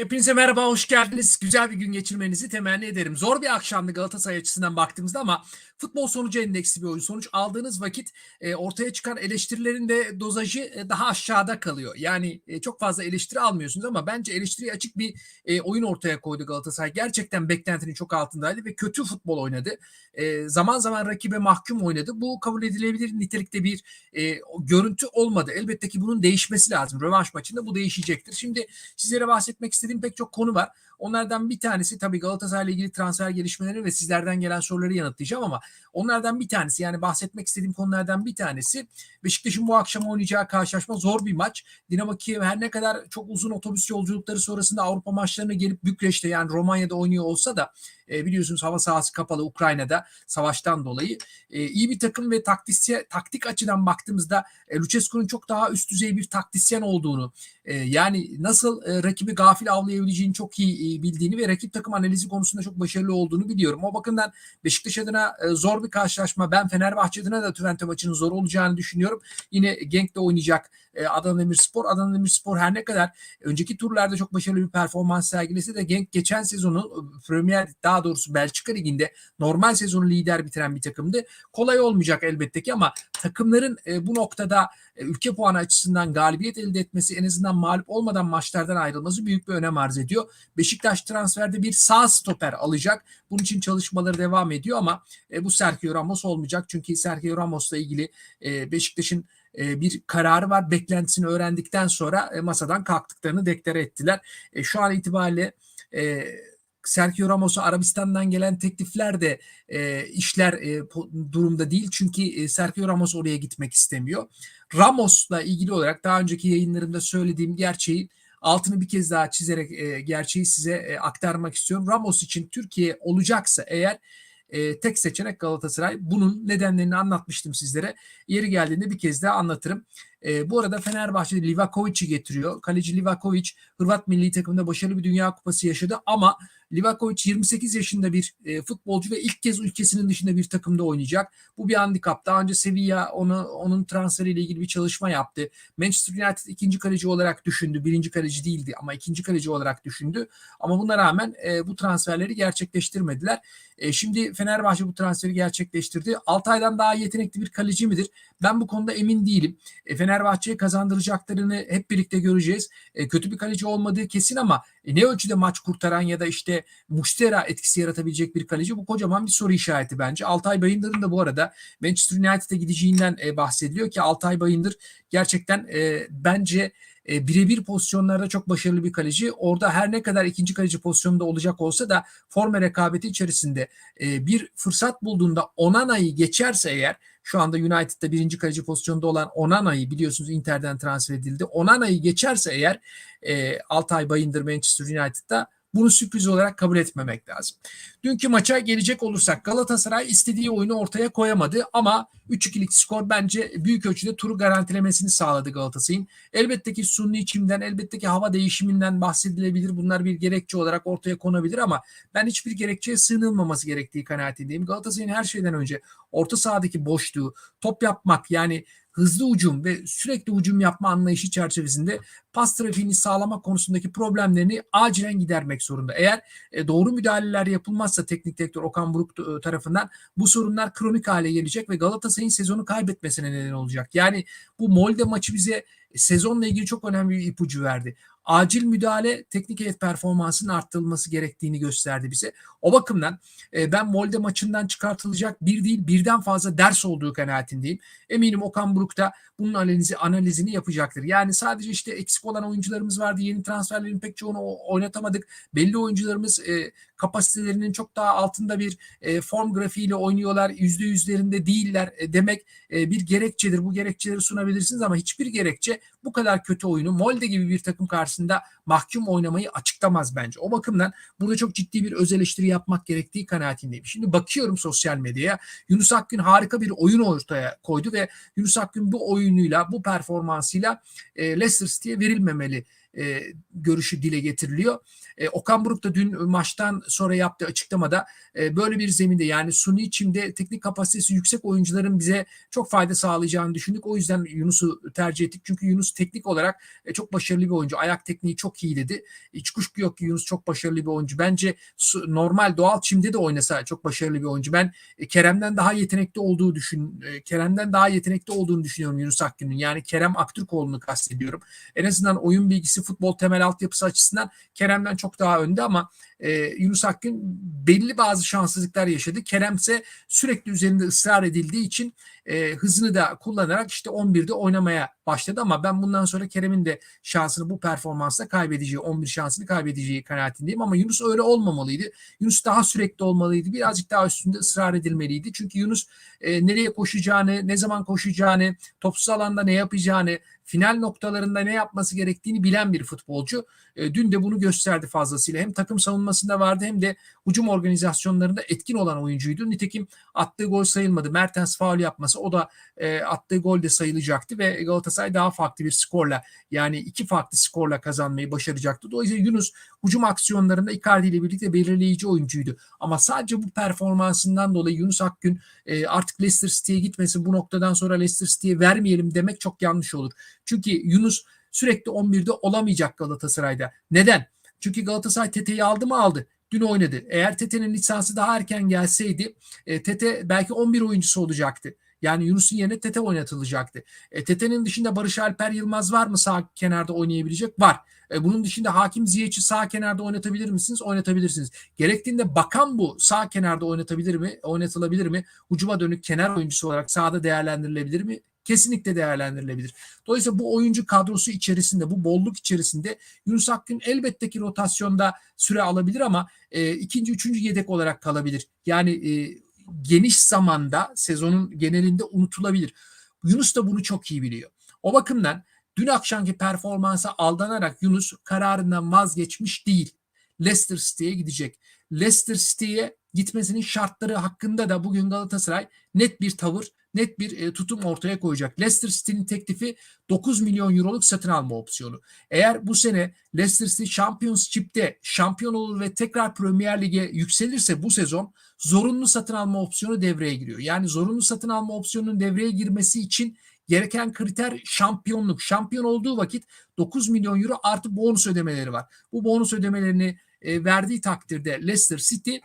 Hepinize merhaba, hoş geldiniz. Güzel bir gün geçirmenizi temenni ederim. Zor bir akşamdı Galatasaray açısından baktığımızda ama futbol sonucu endeksli bir oyun. Sonuç aldığınız vakit e, ortaya çıkan eleştirilerin de dozajı e, daha aşağıda kalıyor. Yani e, çok fazla eleştiri almıyorsunuz ama bence eleştiriye açık bir e, oyun ortaya koydu Galatasaray. Gerçekten beklentinin çok altındaydı ve kötü futbol oynadı. E, zaman zaman rakibe mahkum oynadı. Bu kabul edilebilir nitelikte bir e, görüntü olmadı. Elbette ki bunun değişmesi lazım. Rövanş maçında bu değişecektir. Şimdi sizlere bahsetmek istediğim pek çok konu var. Onlardan bir tanesi tabii Galatasaray ile ilgili transfer gelişmeleri ve sizlerden gelen soruları yanıtlayacağım ama onlardan bir tanesi yani bahsetmek istediğim konulardan bir tanesi Beşiktaş'ın bu akşam oynayacağı karşılaşma zor bir maç. Dinamo Kiev her ne kadar çok uzun otobüs yolculukları sonrasında Avrupa maçlarına gelip Bükreş'te yani Romanya'da oynuyor olsa da e, biliyorsunuz hava sahası kapalı Ukrayna'da savaştan dolayı e, iyi bir takım ve taktisye, taktik açıdan baktığımızda e, Lucescu'nun çok daha üst düzey bir taktisyen olduğunu e, yani nasıl e, rakibi gafil avlayabileceğini çok iyi e, bildiğini ve rakip takım analizi konusunda çok başarılı olduğunu biliyorum. O bakımdan Beşiktaş adına e, zor bir karşılaşma. Ben Fenerbahçe adına da Twente maçının zor olacağını düşünüyorum. Yine Genk'le oynayacak e, Adana Demirspor. Adana Demirspor her ne kadar önceki turlarda çok başarılı bir performans sergilese de Genk geçen sezonu e, Premier daha doğrusu Belçika Ligi'nde normal sezonu lider bitiren bir takımdı. Kolay olmayacak elbette ki ama takımların e, bu noktada e, ülke puanı açısından galibiyet elde etmesi en azından mağlup olmadan maçlardan ayrılması büyük bir önem arz ediyor. Beşiktaş transferde bir sağ stoper alacak. Bunun için çalışmaları devam ediyor ama e, bu Sergio Ramos olmayacak. Çünkü Sergio Ramos'la ilgili e, Beşiktaş'ın e, bir kararı var. Beklentisini öğrendikten sonra e, masadan kalktıklarını deklare ettiler. E, şu an itibariyle Sergio Ramos'a Arabistan'dan gelen teklifler de işler durumda değil. Çünkü Sergio Ramos oraya gitmek istemiyor. Ramos'la ilgili olarak daha önceki yayınlarımda söylediğim gerçeği altını bir kez daha çizerek gerçeği size aktarmak istiyorum. Ramos için Türkiye olacaksa eğer e, tek seçenek Galatasaray. Bunun nedenlerini anlatmıştım sizlere. Yeri geldiğinde bir kez daha anlatırım. E, bu arada Fenerbahçe Livakovic'i getiriyor. Kaleci Livakovic Hırvat milli takımında başarılı bir dünya kupası yaşadı ama Livakovic 28 yaşında bir e, futbolcu ve ilk kez ülkesinin dışında bir takımda oynayacak. Bu bir handikap. Daha önce Sevilla onu onun transferiyle ilgili bir çalışma yaptı. Manchester United ikinci kaleci olarak düşündü. Birinci kaleci değildi ama ikinci kaleci olarak düşündü. Ama buna rağmen e, bu transferleri gerçekleştirmediler. E, şimdi Fenerbahçe bu transferi gerçekleştirdi. Altay'dan daha yetenekli bir kaleci midir? Ben bu konuda emin değilim. E, Fenerbahçe'ye kazandıracaklarını hep birlikte göreceğiz. E, kötü bir kaleci olmadığı kesin ama e, ne ölçüde maç kurtaran ya da işte Muştera etkisi yaratabilecek bir kaleci bu kocaman bir soru işareti bence. Altay Bayındır'ın da bu arada Manchester United'a gideceğinden e, bahsediliyor ki Altay Bayındır gerçekten e, bence e, birebir pozisyonlarda çok başarılı bir kaleci. Orada her ne kadar ikinci kaleci pozisyonunda olacak olsa da forma rekabeti içerisinde e, bir fırsat bulduğunda Onana'yı geçerse eğer şu anda United'da birinci kaleci pozisyonda olan Onana'yı biliyorsunuz Inter'den transfer edildi. Onana'yı geçerse eğer e, Altay Bayındır Manchester United'da bunu sürpriz olarak kabul etmemek lazım. Dünkü maça gelecek olursak Galatasaray istediği oyunu ortaya koyamadı ama 3-2'lik skor bence büyük ölçüde turu garantilemesini sağladı Galatasaray'ın. Elbette ki sunni içimden, elbette ki hava değişiminden bahsedilebilir. Bunlar bir gerekçe olarak ortaya konabilir ama ben hiçbir gerekçeye sığınılmaması gerektiği kanaatindeyim. Galatasaray'ın her şeyden önce orta sahadaki boşluğu, top yapmak yani hızlı ucum ve sürekli ucum yapma anlayışı çerçevesinde pas trafiğini sağlamak konusundaki problemlerini acilen gidermek zorunda. Eğer e, doğru müdahaleler yapılmazsa teknik direktör Okan Buruk e, tarafından bu sorunlar kronik hale gelecek ve Galatasaray'ın sezonu kaybetmesine neden olacak. Yani bu Molde maçı bize sezonla ilgili çok önemli bir ipucu verdi acil müdahale teknik heyet performansının arttırılması gerektiğini gösterdi bize. O bakımdan e, ben Molde maçından çıkartılacak bir değil birden fazla ders olduğu kanaatindeyim. Eminim Okan Buruk da bunun analizi, analizini yapacaktır. Yani sadece işte eksik olan oyuncularımız vardı. Yeni transferlerin pek çoğunu oynatamadık. Belli oyuncularımız e, kapasitelerinin çok daha altında bir e, form grafiğiyle oynuyorlar. Yüzde yüzlerinde değiller e, demek e, bir gerekçedir. Bu gerekçeleri sunabilirsiniz ama hiçbir gerekçe bu kadar kötü oyunu Molde gibi bir takım karşısında mahkum oynamayı açıklamaz bence. O bakımdan burada çok ciddi bir öz eleştiri yapmak gerektiği kanaatindeyim. Şimdi bakıyorum sosyal medyaya. Yunus Akgün harika bir oyun ortaya koydu ve Yunus Akgün bu oyunuyla, bu performansıyla e, Leicester City'ye verilmemeli e, görüşü dile getiriliyor. E, Okan Buruk da dün maçtan sonra yaptığı açıklamada e, böyle bir zeminde yani suni çimde teknik kapasitesi yüksek oyuncuların bize çok fayda sağlayacağını düşündük. O yüzden Yunus'u tercih ettik. Çünkü Yunus teknik olarak e, çok başarılı bir oyuncu. Ayak tekniği çok iyi dedi. Hiç kuşku yok ki Yunus çok başarılı bir oyuncu. Bence su, normal doğal çimde de oynasa çok başarılı bir oyuncu. Ben e, Kerem'den daha yetenekli olduğu düşün e, Kerem'den daha yetenekli olduğunu düşünüyorum Yunus Akgün'ün. Yani Kerem Aktürkoğlu'nu kastediyorum. En azından oyun bilgisi, futbol temel altyapısı açısından Kerem'den çok daha önde ama e, Yunus Akgün belli bazı şanssızlıklar yaşadı. Kerem ise sürekli üzerinde ısrar edildiği için e, hızını da kullanarak işte 11'de oynamaya başladı ama ben bundan sonra Kerem'in de şansını bu performansla kaybedeceği, 11 şansını kaybedeceği kanaatindeyim ama Yunus öyle olmamalıydı. Yunus daha sürekli olmalıydı. Birazcık daha üstünde ısrar edilmeliydi. Çünkü Yunus e, nereye koşacağını, ne zaman koşacağını, topsuz alanda ne yapacağını, final noktalarında ne yapması gerektiğini bilen bir futbolcu. E, dün de bunu gösterdi fazlasıyla. Hem takım savunmasında vardı hem de hücum organizasyonlarında etkin olan oyuncuydu. Nitekim attığı gol sayılmadı. Mertens faul yapması o da e, attığı gol de sayılacaktı ve Galatasaray daha farklı bir skorla yani iki farklı skorla kazanmayı başaracaktı. Dolayısıyla Yunus hücum aksiyonlarında Icardi ile birlikte belirleyici oyuncuydu. Ama sadece bu performansından dolayı Yunus Akgün e, artık Leicester City'ye gitmesi bu noktadan sonra Leicester City'ye vermeyelim demek çok yanlış olur. Çünkü Yunus sürekli 11'de olamayacak Galatasaray'da. Neden? Çünkü Galatasaray Tete'yi aldı mı aldı. Dün oynadı. Eğer Tete'nin lisansı daha erken gelseydi e, Tete belki 11 oyuncusu olacaktı. Yani Yunus'un yerine Tete oynatılacaktı. E, Tete'nin dışında Barış Alper Yılmaz var mı sağ kenarda oynayabilecek? Var. E, bunun dışında Hakim Ziyech'i sağ kenarda oynatabilir misiniz? Oynatabilirsiniz. Gerektiğinde bakan bu sağ kenarda oynatabilir mi? Oynatılabilir mi? Ucuma dönük kenar oyuncusu olarak sahada değerlendirilebilir mi? Kesinlikle değerlendirilebilir. Dolayısıyla bu oyuncu kadrosu içerisinde, bu bolluk içerisinde Yunus Akgün elbette ki rotasyonda süre alabilir ama e, ikinci, üçüncü yedek olarak kalabilir. Yani e, geniş zamanda sezonun genelinde unutulabilir. Yunus da bunu çok iyi biliyor. O bakımdan dün akşamki performansa aldanarak Yunus kararından vazgeçmiş değil. Leicester City'ye gidecek. Leicester City'ye gitmesinin şartları hakkında da bugün Galatasaray net bir tavır, net bir e, tutum ortaya koyacak. Leicester City'nin teklifi 9 milyon euroluk satın alma opsiyonu. Eğer bu sene Leicester City Championship'te şampiyon olur ve tekrar Premier Lig'e yükselirse bu sezon zorunlu satın alma opsiyonu devreye giriyor. Yani zorunlu satın alma opsiyonunun devreye girmesi için gereken kriter şampiyonluk. Şampiyon olduğu vakit 9 milyon euro artı bonus ödemeleri var. Bu bonus ödemelerini e, verdiği takdirde Leicester City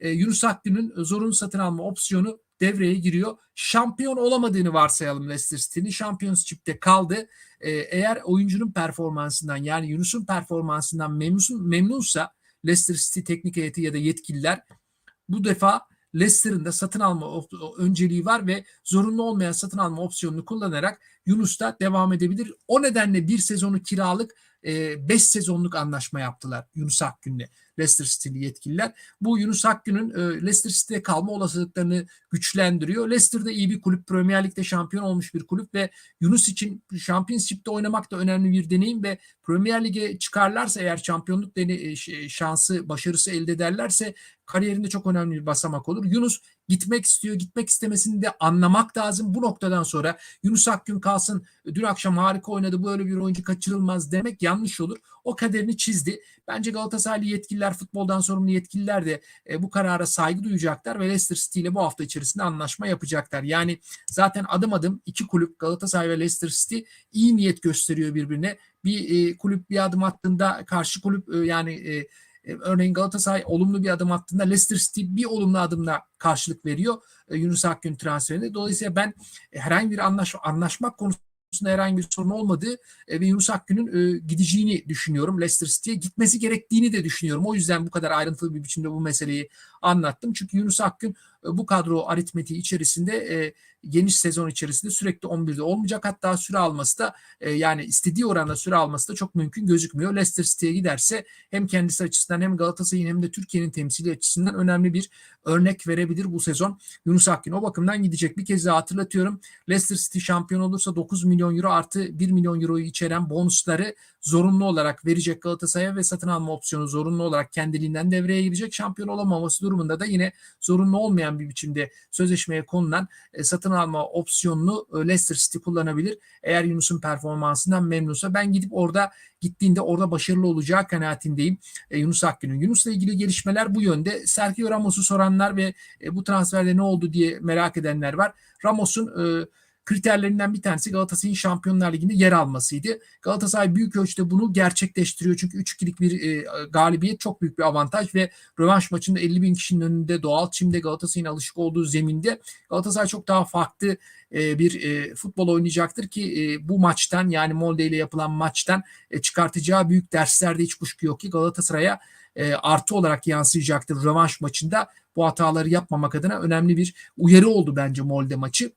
e, Yunus Akgün'ün zorunlu satın alma opsiyonu devreye giriyor. Şampiyon olamadığını varsayalım Leicester City'nin. Championship'te kaldı. E, eğer oyuncunun performansından yani Yunus'un performansından memnun, memnunsa Leicester City teknik heyeti ya da yetkililer bu defa Leicester'ın da satın alma önceliği var ve zorunlu olmayan satın alma opsiyonunu kullanarak Yunus da devam edebilir. O nedenle bir sezonu kiralık 5 e, sezonluk anlaşma yaptılar Yunus Akgün'le Leicester City'li yetkililer. Bu Yunus Akgün'ün e, Leicester City'de kalma olasılıklarını güçlendiriyor. Leicester de iyi bir kulüp. Premier Lig'de şampiyon olmuş bir kulüp ve Yunus için Championship'te oynamak da önemli bir deneyim ve Premier Lig'e çıkarlarsa eğer şampiyonluk dene, şansı, başarısı elde ederlerse kariyerinde çok önemli bir basamak olur. Yunus gitmek istiyor. Gitmek istemesini de anlamak lazım. Bu noktadan sonra Yunus Akgün kalsın dün akşam harika oynadı böyle bir oyuncu kaçırılmaz demek yanlış olur. O kaderini çizdi. Bence Galatasaraylı yetkililer, futboldan sorumlu yetkililer de e, bu karara saygı duyacaklar ve Leicester City ile bu hafta içerisinde anlaşma yapacaklar. Yani zaten adım adım iki kulüp Galatasaray ve Leicester City iyi niyet gösteriyor birbirine. Bir e, kulüp bir adım attığında karşı kulüp e, yani e, e, örneğin Galatasaray olumlu bir adım attığında Leicester City bir olumlu adımla karşılık veriyor e, Yunus Akgün transferinde. Dolayısıyla ben e, herhangi bir anlaş, anlaşmak konusunda herhangi bir sorun olmadığı ve Yunus Akgün'ün gideceğini düşünüyorum. Leicester City'ye gitmesi gerektiğini de düşünüyorum. O yüzden bu kadar ayrıntılı bir biçimde bu meseleyi anlattım. Çünkü Yunus Akgün bu kadro aritmetiği içerisinde geniş sezon içerisinde sürekli 11'de olmayacak. Hatta süre alması da e, yani istediği oranda süre alması da çok mümkün gözükmüyor. Leicester City'ye giderse hem kendisi açısından hem Galatasaray'ın hem de Türkiye'nin temsili açısından önemli bir örnek verebilir bu sezon. Yunus Akgün o bakımdan gidecek. Bir kez daha hatırlatıyorum. Leicester City şampiyon olursa 9 milyon euro artı 1 milyon euroyu içeren bonusları zorunlu olarak verecek Galatasaray'a ve satın alma opsiyonu zorunlu olarak kendiliğinden devreye girecek. Şampiyon olamaması durumunda da yine zorunlu olmayan bir biçimde sözleşmeye konulan e, satın alma opsiyonunu e, Leicester City kullanabilir. Eğer Yunus'un performansından memnunsa ben gidip orada gittiğinde orada başarılı olacağı kanaatindeyim e, Yunus Akgün'ün. Yunus'la ilgili gelişmeler bu yönde. Sergio Ramos'u soranlar ve e, bu transferde ne oldu diye merak edenler var. Ramos'un e, kriterlerinden bir tanesi Galatasaray'ın Şampiyonlar Ligi'nde yer almasıydı. Galatasaray büyük ölçüde bunu gerçekleştiriyor. Çünkü 3-2'lik bir e, galibiyet çok büyük bir avantaj ve rövanş maçında 50 bin kişinin önünde doğal çimde Galatasaray'ın alışık olduğu zeminde Galatasaray çok daha farklı e, bir e, futbol oynayacaktır ki e, bu maçtan yani Molde ile yapılan maçtan e, çıkartacağı büyük derslerde hiç kuşku yok ki Galatasaray'a e, artı olarak yansıyacaktır rövanş maçında. Bu hataları yapmamak adına önemli bir uyarı oldu bence Molde maçı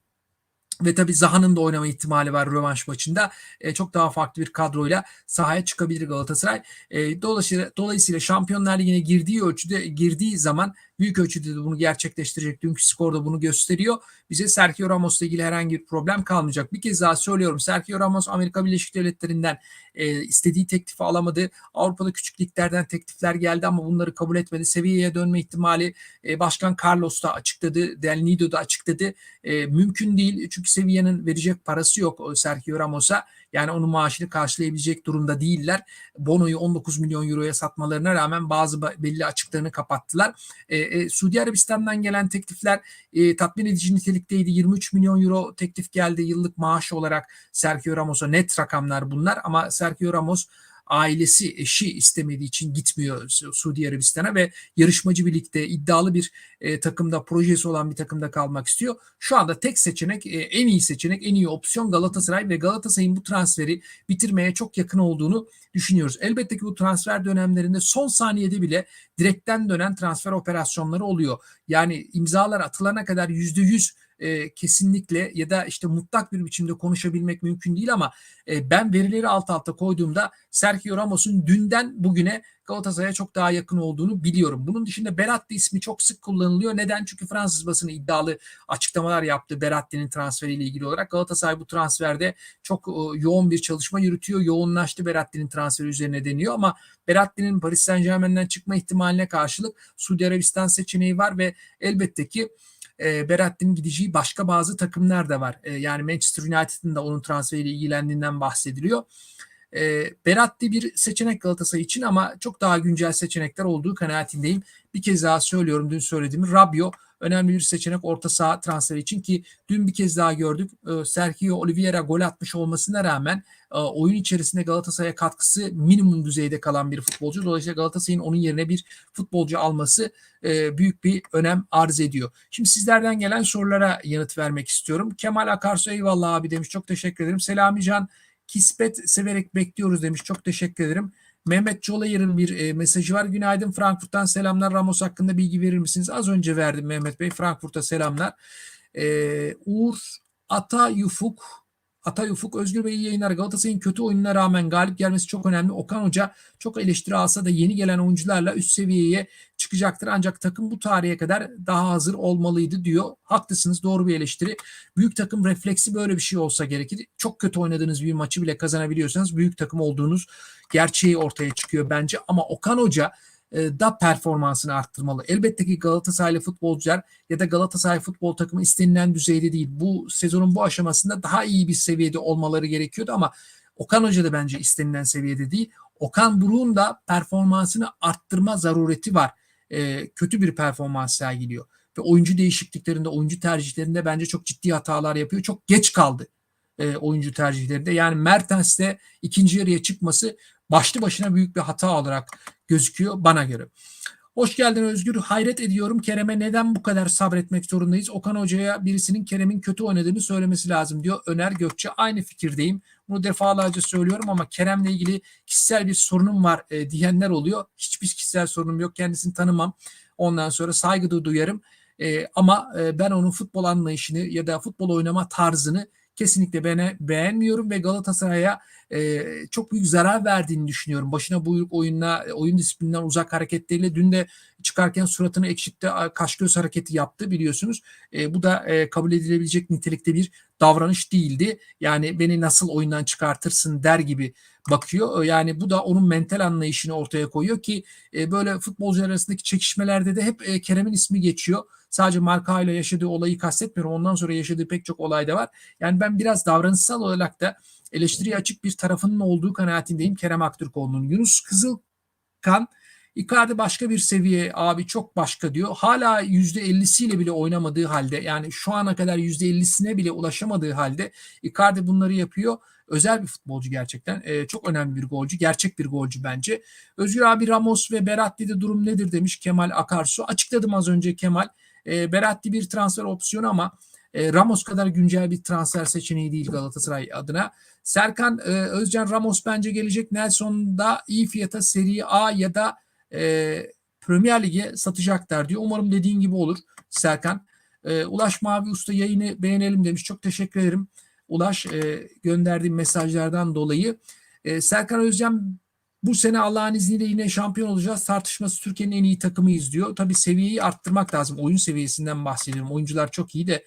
ve tabii Zaha'nın da oynama ihtimali var rövanş maçında. E, çok daha farklı bir kadroyla sahaya çıkabilir Galatasaray. E, dolayısıyla, dolayısıyla Şampiyonlar Ligi'ne girdiği ölçüde girdiği zaman büyük ölçüde de bunu gerçekleştirecek. Dünkü skor da bunu gösteriyor. Bize Sergio Ramos'la ilgili herhangi bir problem kalmayacak. Bir kez daha söylüyorum. Sergio Ramos Amerika Birleşik Devletleri'nden e, istediği teklifi alamadı. Avrupa'da küçük liglerden teklifler geldi ama bunları kabul etmedi. Seviyeye dönme ihtimali e, Başkan Carlos da açıkladı. Del Nido da açıkladı. E, mümkün değil. Çünkü seviyenin verecek parası yok Sergio Ramos'a. Yani onun maaşını karşılayabilecek durumda değiller. Bono'yu 19 milyon euroya satmalarına rağmen bazı belli açıklarını kapattılar. E, e, Suudi Arabistan'dan gelen teklifler e, tatmin edici nitelikteydi. 23 milyon euro teklif geldi yıllık maaş olarak Sergio Ramos'a net rakamlar bunlar ama Sergio Ramos ailesi, eşi istemediği için gitmiyor Suudi Arabistan'a ve yarışmacı birlikte iddialı bir e, takımda, projesi olan bir takımda kalmak istiyor. Şu anda tek seçenek, e, en iyi seçenek, en iyi opsiyon Galatasaray ve Galatasaray'ın bu transferi bitirmeye çok yakın olduğunu düşünüyoruz. Elbette ki bu transfer dönemlerinde son saniyede bile direkten dönen transfer operasyonları oluyor. Yani imzalar atılana kadar yüzde yüz e, kesinlikle ya da işte mutlak bir biçimde konuşabilmek mümkün değil ama e, ben verileri alt alta koyduğumda Sergio Ramos'un dünden bugüne Galatasaray'a çok daha yakın olduğunu biliyorum. Bunun dışında Beratti ismi çok sık kullanılıyor. Neden? Çünkü Fransız basını iddialı açıklamalar yaptı Beratti'nin transferiyle ilgili olarak. Galatasaray bu transferde çok yoğun bir çalışma yürütüyor. Yoğunlaştı Beratti'nin transferi üzerine deniyor ama Beratti'nin Paris Saint Germain'den çıkma ihtimaline karşılık Suudi Arabistan seçeneği var ve elbette ki e, Beratti'nin gideceği başka bazı takımlar da var. E, yani Manchester United'ın da onun transferiyle ilgilendiğinden bahsediliyor. E, Beratti bir seçenek Galatasaray için ama çok daha güncel seçenekler olduğu kanaatindeyim. Bir kez daha söylüyorum dün söylediğimi. Rabio önemli bir seçenek orta saha transferi için ki dün bir kez daha gördük. E, Sergio Oliveira gol atmış olmasına rağmen e, oyun içerisinde Galatasaray'a katkısı minimum düzeyde kalan bir futbolcu. Dolayısıyla Galatasaray'ın onun yerine bir futbolcu alması e, büyük bir önem arz ediyor. Şimdi sizlerden gelen sorulara yanıt vermek istiyorum. Kemal Akarsu eyvallah abi demiş. Çok teşekkür ederim. Selami Can Kispet severek bekliyoruz demiş. Çok teşekkür ederim. Mehmet Çolayır'ın bir e, mesajı var. Günaydın Frankfurt'tan selamlar. Ramos hakkında bilgi verir misiniz? Az önce verdim Mehmet Bey. Frankfurt'a selamlar. E, Uğur Atayufuk Atay Ufuk Özgür Bey yayınlar. Galatasaray'ın kötü oyununa rağmen galip gelmesi çok önemli. Okan Hoca çok eleştiri alsa da yeni gelen oyuncularla üst seviyeye çıkacaktır. Ancak takım bu tarihe kadar daha hazır olmalıydı diyor. Haklısınız doğru bir eleştiri. Büyük takım refleksi böyle bir şey olsa gerekir. Çok kötü oynadığınız bir maçı bile kazanabiliyorsanız büyük takım olduğunuz gerçeği ortaya çıkıyor bence. Ama Okan Hoca da performansını arttırmalı. Elbette ki Galatasaraylı futbolcular ya da Galatasaray futbol takımı istenilen düzeyde değil. Bu sezonun bu aşamasında daha iyi bir seviyede olmaları gerekiyordu ama Okan Hoca da bence istenilen seviyede değil. Okan Buruk'un da performansını arttırma zarureti var. E, kötü bir performans sergiliyor. Ve oyuncu değişikliklerinde, oyuncu tercihlerinde bence çok ciddi hatalar yapıyor. Çok geç kaldı e, oyuncu tercihlerinde. Yani Mertens de ikinci yarıya çıkması başlı başına büyük bir hata olarak gözüküyor bana göre. Hoş geldin Özgür. Hayret ediyorum Kerem'e neden bu kadar sabretmek zorundayız? Okan Hoca'ya birisinin Kerem'in kötü oynadığını söylemesi lazım diyor. Öner Gökçe aynı fikirdeyim. Bunu defalarca söylüyorum ama Kerem'le ilgili kişisel bir sorunum var e, diyenler oluyor. Hiçbir kişisel sorunum yok. Kendisini tanımam. Ondan sonra saygı duyarım. E, ama e, ben onun futbol anlayışını ya da futbol oynama tarzını kesinlikle beni beğenmiyorum ve Galatasaray'a e, çok büyük zarar verdiğini düşünüyorum. Başına buyruk oyunla, oyun disiplinden uzak hareketleriyle dün de çıkarken suratını ekşitti, kaş göz hareketi yaptı biliyorsunuz. E, bu da e, kabul edilebilecek nitelikte bir davranış değildi. Yani beni nasıl oyundan çıkartırsın der gibi bakıyor. Yani bu da onun mental anlayışını ortaya koyuyor ki e, böyle futbolcular arasındaki çekişmelerde de hep e, Kerem'in ismi geçiyor. Sadece Marka ile yaşadığı olayı kastetmiyorum. Ondan sonra yaşadığı pek çok olay da var. Yani ben biraz davranışsal olarak da eleştiriye açık bir tarafının olduğu kanaatindeyim Kerem Aktürkoğlu'nun. Yunus Kızılkan Icardi başka bir seviye abi çok başka diyor. Hala %50'siyle bile oynamadığı halde yani şu ana kadar %50'sine bile ulaşamadığı halde Icardi bunları yapıyor. Özel bir futbolcu gerçekten. Ee, çok önemli bir golcü. Gerçek bir golcü bence. Özgür abi Ramos ve Beratti'de durum nedir demiş Kemal Akarsu. Açıkladım az önce Kemal. Ee, Beratti bir transfer opsiyonu ama e, Ramos kadar güncel bir transfer seçeneği değil Galatasaray adına. Serkan e, Özcan Ramos bence gelecek. Nelson da iyi fiyata Serie A ya da e, Premier Lig'e satacaklar diyor. Umarım dediğin gibi olur Serkan. E, Ulaş Mavi Usta yayını beğenelim demiş. Çok teşekkür ederim. Ulaş e, gönderdiğim mesajlardan dolayı. E, Serkan Özcan bu sene Allah'ın izniyle yine şampiyon olacağız. Tartışması Türkiye'nin en iyi takımıyız diyor. Tabii seviyeyi arttırmak lazım. Oyun seviyesinden bahsediyorum. Oyuncular çok iyi de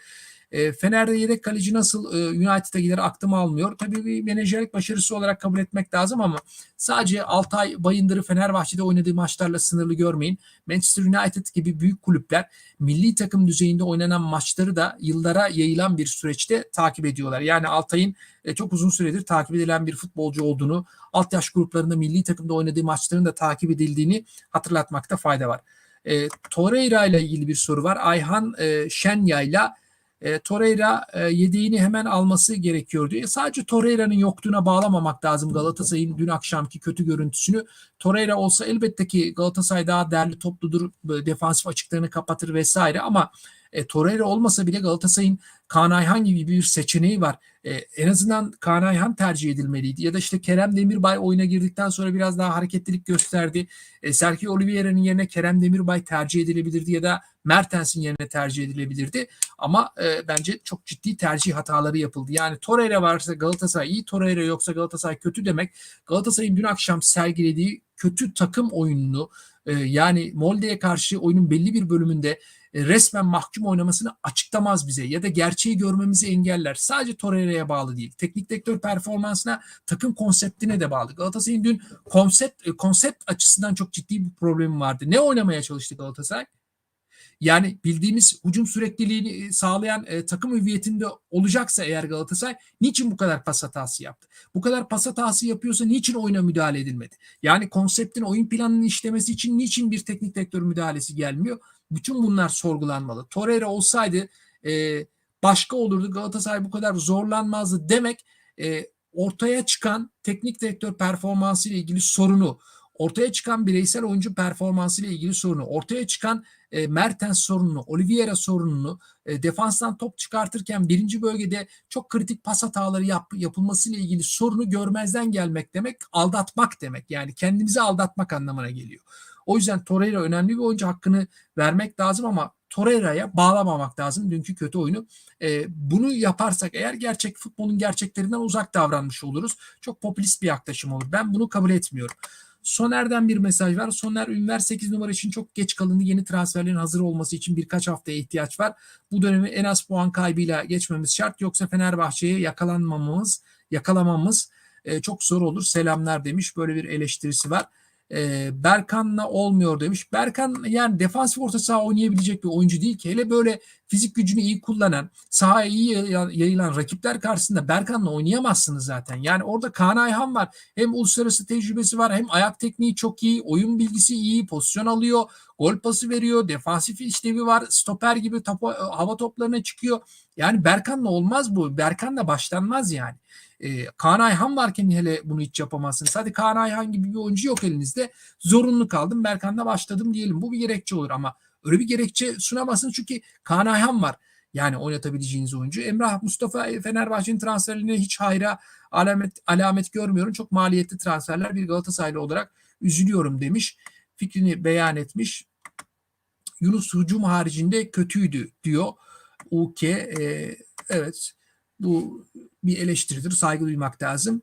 e, Fener'de yedek kaleci nasıl e, United'a gider aklım almıyor. Tabii bir menajerlik başarısı olarak kabul etmek lazım ama sadece Altay Bayındır'ı Fenerbahçe'de oynadığı maçlarla sınırlı görmeyin. Manchester United gibi büyük kulüpler milli takım düzeyinde oynanan maçları da yıllara yayılan bir süreçte takip ediyorlar. Yani Altay'ın e, çok uzun süredir takip edilen bir futbolcu olduğunu, alt yaş gruplarında milli takımda oynadığı maçların da takip edildiğini hatırlatmakta fayda var. E, Torreira ile ilgili bir soru var. Ayhan e, Şenya ile e, Torreira e, yedeğini hemen alması gerekiyor diyor. E, sadece Torreira'nın yokluğuna bağlamamak lazım Galatasaray'ın dün akşamki kötü görüntüsünü. Torreira olsa elbette ki Galatasaray daha değerli topludur, defansif açıklarını kapatır vesaire ama e, Torreira olmasa bile Galatasaray'ın Kaan Ayhan gibi bir seçeneği var. E, en azından Kaan Ayhan tercih edilmeliydi. Ya da işte Kerem Demirbay oyuna girdikten sonra biraz daha hareketlilik gösterdi. E, Sergio Oliveira'nın yerine Kerem Demirbay tercih edilebilirdi ya da Mertens'in yerine tercih edilebilirdi. Ama e, bence çok ciddi tercih hataları yapıldı. Yani Torreira varsa Galatasaray iyi, Torreira yoksa Galatasaray kötü demek. Galatasaray'ın dün akşam sergilediği kötü takım oyununu e, yani Molde'ye karşı oyunun belli bir bölümünde resmen mahkum oynamasını açıklamaz bize ya da gerçeği görmemizi engeller. Sadece Torreira'ya bağlı değil. Teknik direktör performansına, takım konseptine de bağlı. Galatasaray'ın dün konsept e, konsept açısından çok ciddi bir problemi vardı. Ne oynamaya çalıştı Galatasaray? Yani bildiğimiz hücum sürekliliğini e, sağlayan e, takım hüviyetinde olacaksa eğer Galatasaray niçin bu kadar pas hatası yaptı? Bu kadar pas hatası yapıyorsa niçin oyuna müdahale edilmedi? Yani konseptin oyun planının işlemesi için niçin bir teknik direktör müdahalesi gelmiyor? Bütün bunlar sorgulanmalı. Torreira olsaydı e, başka olurdu. Galatasaray bu kadar zorlanmazdı demek e, ortaya çıkan teknik direktör performansı ile ilgili sorunu, ortaya çıkan bireysel oyuncu performansı ile ilgili sorunu, ortaya çıkan e, Mertens sorununu, Oliveira sorununu, e, defanstan top çıkartırken birinci bölgede çok kritik pas hataları yap, yapılması ile ilgili sorunu görmezden gelmek demek, aldatmak demek. Yani kendimizi aldatmak anlamına geliyor. O yüzden Torreira önemli bir oyuncu hakkını vermek lazım ama Torreira'ya bağlamamak lazım dünkü kötü oyunu. E, bunu yaparsak eğer gerçek futbolun gerçeklerinden uzak davranmış oluruz. Çok popülist bir yaklaşım olur. Ben bunu kabul etmiyorum. Soner'den bir mesaj var. Soner Ünver 8 numara için çok geç kalındı. Yeni transferlerin hazır olması için birkaç haftaya ihtiyaç var. Bu dönemi en az puan kaybıyla geçmemiz şart. Yoksa Fenerbahçe'ye yakalanmamamız, yakalamamız e, çok zor olur. Selamlar demiş. Böyle bir eleştirisi var e, Berkan'la olmuyor demiş. Berkan yani defansif orta saha oynayabilecek bir oyuncu değil ki. Hele böyle fizik gücünü iyi kullanan, sahaya iyi yayılan rakipler karşısında Berkan'la oynayamazsınız zaten. Yani orada Kaan Ayhan var. Hem uluslararası tecrübesi var hem ayak tekniği çok iyi, oyun bilgisi iyi, pozisyon alıyor, gol pası veriyor, defansif işlevi var, stoper gibi topu, hava toplarına çıkıyor. Yani Berkan'la olmaz bu. Berkan'la başlanmaz yani. E, Kaan Ayhan varken hele bunu hiç yapamazsınız. Hadi Kaan Ayhan gibi bir oyuncu yok elinizde. Zorunlu kaldım. Berkan'da başladım diyelim. Bu bir gerekçe olur ama öyle bir gerekçe sunamazsınız çünkü Kaan Ayhan var. Yani oynatabileceğiniz oyuncu. Emrah Mustafa Fenerbahçe'nin transferlerine hiç hayra alamet, alamet görmüyorum. Çok maliyetli transferler bir Galatasaraylı olarak üzülüyorum demiş. Fikrini beyan etmiş. Yunus hücum haricinde kötüydü diyor. UK e, evet bu bir eleştiridir. Saygı duymak lazım.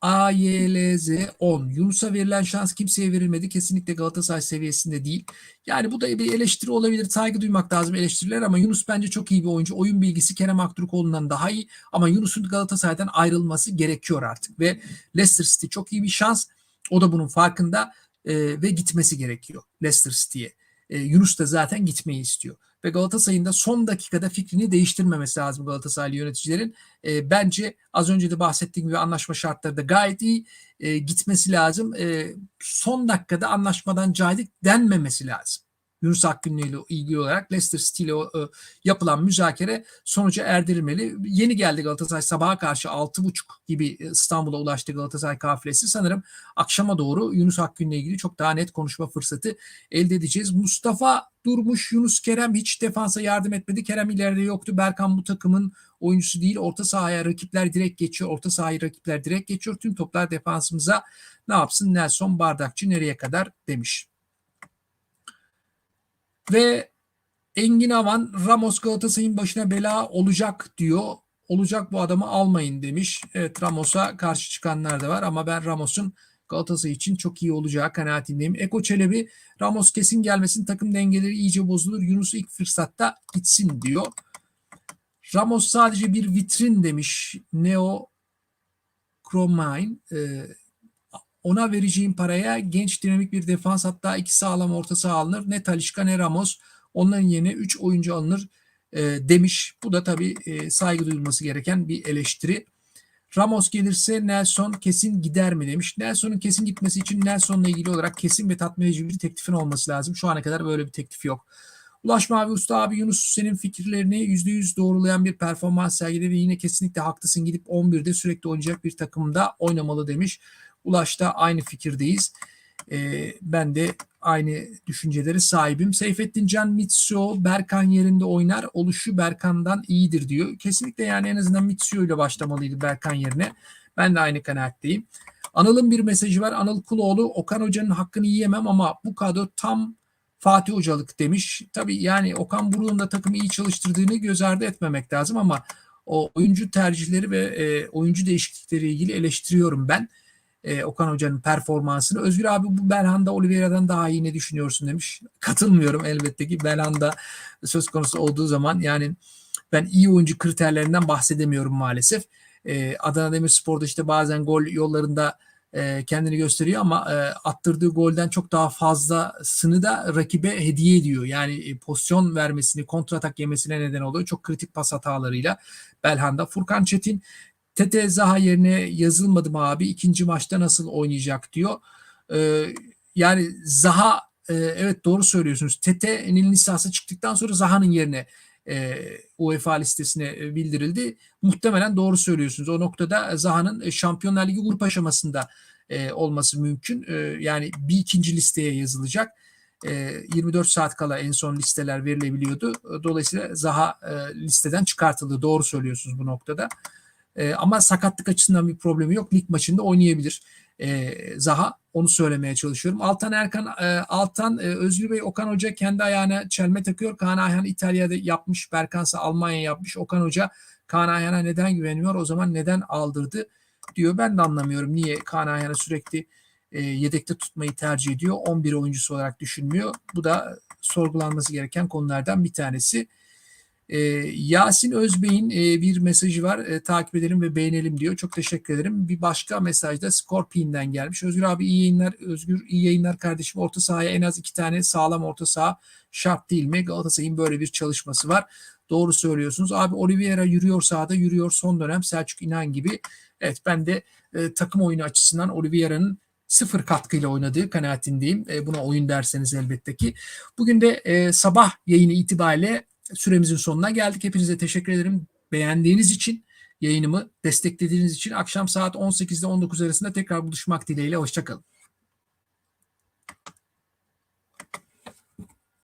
AYLZ 10. Yunus'a verilen şans kimseye verilmedi. Kesinlikle Galatasaray seviyesinde değil. Yani bu da bir eleştiri olabilir. Saygı duymak lazım eleştiriler ama Yunus bence çok iyi bir oyuncu. Oyun bilgisi Kerem Aktürkoğlu'ndan daha iyi. Ama Yunus'un Galatasaray'dan ayrılması gerekiyor artık. Ve Leicester City çok iyi bir şans. O da bunun farkında e, ve gitmesi gerekiyor Leicester City'ye. E, Yunus da zaten gitmeyi istiyor. Ve Galatasaray'ın da son dakikada fikrini değiştirmemesi lazım Galatasaraylı yöneticilerin. E, bence az önce de bahsettiğim gibi anlaşma şartları da gayet iyi. E, gitmesi lazım. E, son dakikada anlaşmadan caydık denmemesi lazım. Yunus Akgünlü ile ilgili olarak Leicester City ile e, yapılan müzakere sonuca erdirilmeli. Yeni geldi Galatasaray sabaha karşı 6.30 gibi İstanbul'a ulaştı Galatasaray kafilesi. Sanırım akşama doğru Yunus Akgün'le ilgili çok daha net konuşma fırsatı elde edeceğiz. Mustafa Durmuş, Yunus Kerem hiç defansa yardım etmedi. Kerem ileride yoktu. Berkan bu takımın oyuncusu değil. Orta sahaya rakipler direkt geçiyor. Orta sahayı rakipler direkt geçiyor. Tüm toplar defansımıza ne yapsın Nelson Bardakçı nereye kadar demiş. Ve Engin Avan Ramos Galatasaray'ın başına bela olacak diyor. Olacak bu adamı almayın demiş. Evet Ramos'a karşı çıkanlar da var ama ben Ramos'un Galatasaray için çok iyi olacağı kanaatindeyim. Eko Çelebi Ramos kesin gelmesin takım dengeleri iyice bozulur. Yunus ilk fırsatta gitsin diyor. Ramos sadece bir vitrin demiş Neo Cromine. Ee, ona vereceğim paraya genç dinamik bir defans hatta iki sağlam orta saha alınır. Ne Talişka ne Ramos. Onların yerine 3 oyuncu alınır e, demiş. Bu da tabii e, saygı duyulması gereken bir eleştiri. Ramos gelirse Nelson kesin gider mi demiş. Nelson'un kesin gitmesi için Nelson'la ilgili olarak kesin ve tatmin edici bir teklifin olması lazım. Şu ana kadar böyle bir teklif yok. Ulaş Mavi Usta abi Yunus senin fikirlerini %100 doğrulayan bir performans sergiledi. Yine kesinlikle haklısın gidip 11'de sürekli oynayacak bir takımda oynamalı demiş. Ulaş'ta aynı fikirdeyiz. Ee, ben de aynı düşünceleri sahibim. Seyfettin Can Mitsuo Berkan yerinde oynar. Oluşu Berkan'dan iyidir diyor. Kesinlikle yani en azından Mitsuo ile başlamalıydı Berkan yerine. Ben de aynı kanaatteyim. Anıl'ın bir mesajı var. Anıl Kuloğlu Okan Hoca'nın hakkını yiyemem ama bu kadro tam Fatih Hocalık demiş. Tabii yani Okan Buruk'un da takımı iyi çalıştırdığını göz ardı etmemek lazım ama o oyuncu tercihleri ve e, oyuncu değişiklikleri ilgili eleştiriyorum ben e, Okan Hoca'nın performansını. Özgür abi bu Belhanda Oliveira'dan daha iyi ne düşünüyorsun demiş. Katılmıyorum elbette ki Belhanda söz konusu olduğu zaman yani ben iyi oyuncu kriterlerinden bahsedemiyorum maalesef. E, Adana Demirspor'da işte bazen gol yollarında e, kendini gösteriyor ama e, attırdığı golden çok daha fazlasını da rakibe hediye ediyor. Yani e, pozisyon vermesini, kontratak yemesine neden oluyor. Çok kritik pas hatalarıyla Belhanda. Furkan Çetin Tete Zaha yerine yazılmadı mı abi? İkinci maçta nasıl oynayacak diyor. Ee, yani Zaha e, evet doğru söylüyorsunuz. Tete'nin listası çıktıktan sonra Zaha'nın yerine e, UEFA listesine bildirildi. Muhtemelen doğru söylüyorsunuz. O noktada Zaha'nın Şampiyonlar Ligi grup aşamasında e, olması mümkün. E, yani bir ikinci listeye yazılacak. E, 24 saat kala en son listeler verilebiliyordu. Dolayısıyla Zaha e, listeden çıkartıldı. Doğru söylüyorsunuz bu noktada. E, ama sakatlık açısından bir problemi yok. Lig maçında oynayabilir. E, Zaha onu söylemeye çalışıyorum. Altan Erkan, e, Altan e, Özgür Bey Okan Hoca kendi ayağına çelme takıyor. Kaan Ayhan İtalya'da yapmış. Berkansa Almanya yapmış. Okan Hoca Kaan Ayhan'a neden güveniyor? O zaman neden aldırdı diyor. Ben de anlamıyorum. Niye Kaan Ayhan'ı sürekli e, yedekte tutmayı tercih ediyor. 11 oyuncusu olarak düşünmüyor. Bu da sorgulanması gereken konulardan bir tanesi. E, Yasin Özbey'in e, bir mesajı var. E, takip edelim ve beğenelim diyor. Çok teşekkür ederim. Bir başka mesaj da Scorpion'den gelmiş. Özgür abi iyi yayınlar. Özgür iyi yayınlar kardeşim. Orta sahaya en az iki tane sağlam orta saha şart değil mi? Galatasaray'ın böyle bir çalışması var. Doğru söylüyorsunuz. Abi Oliveira yürüyor sahada yürüyor son dönem Selçuk İnan gibi. Evet ben de e, takım oyunu açısından Oliveira'nın sıfır katkıyla oynadığı kanaatindeyim. E, buna oyun derseniz elbette ki. Bugün de e, sabah yayını itibariyle süremizin sonuna geldik. Hepinize teşekkür ederim. Beğendiğiniz için, yayınımı desteklediğiniz için akşam saat 18 ile 19 arasında tekrar buluşmak dileğiyle. Hoşçakalın.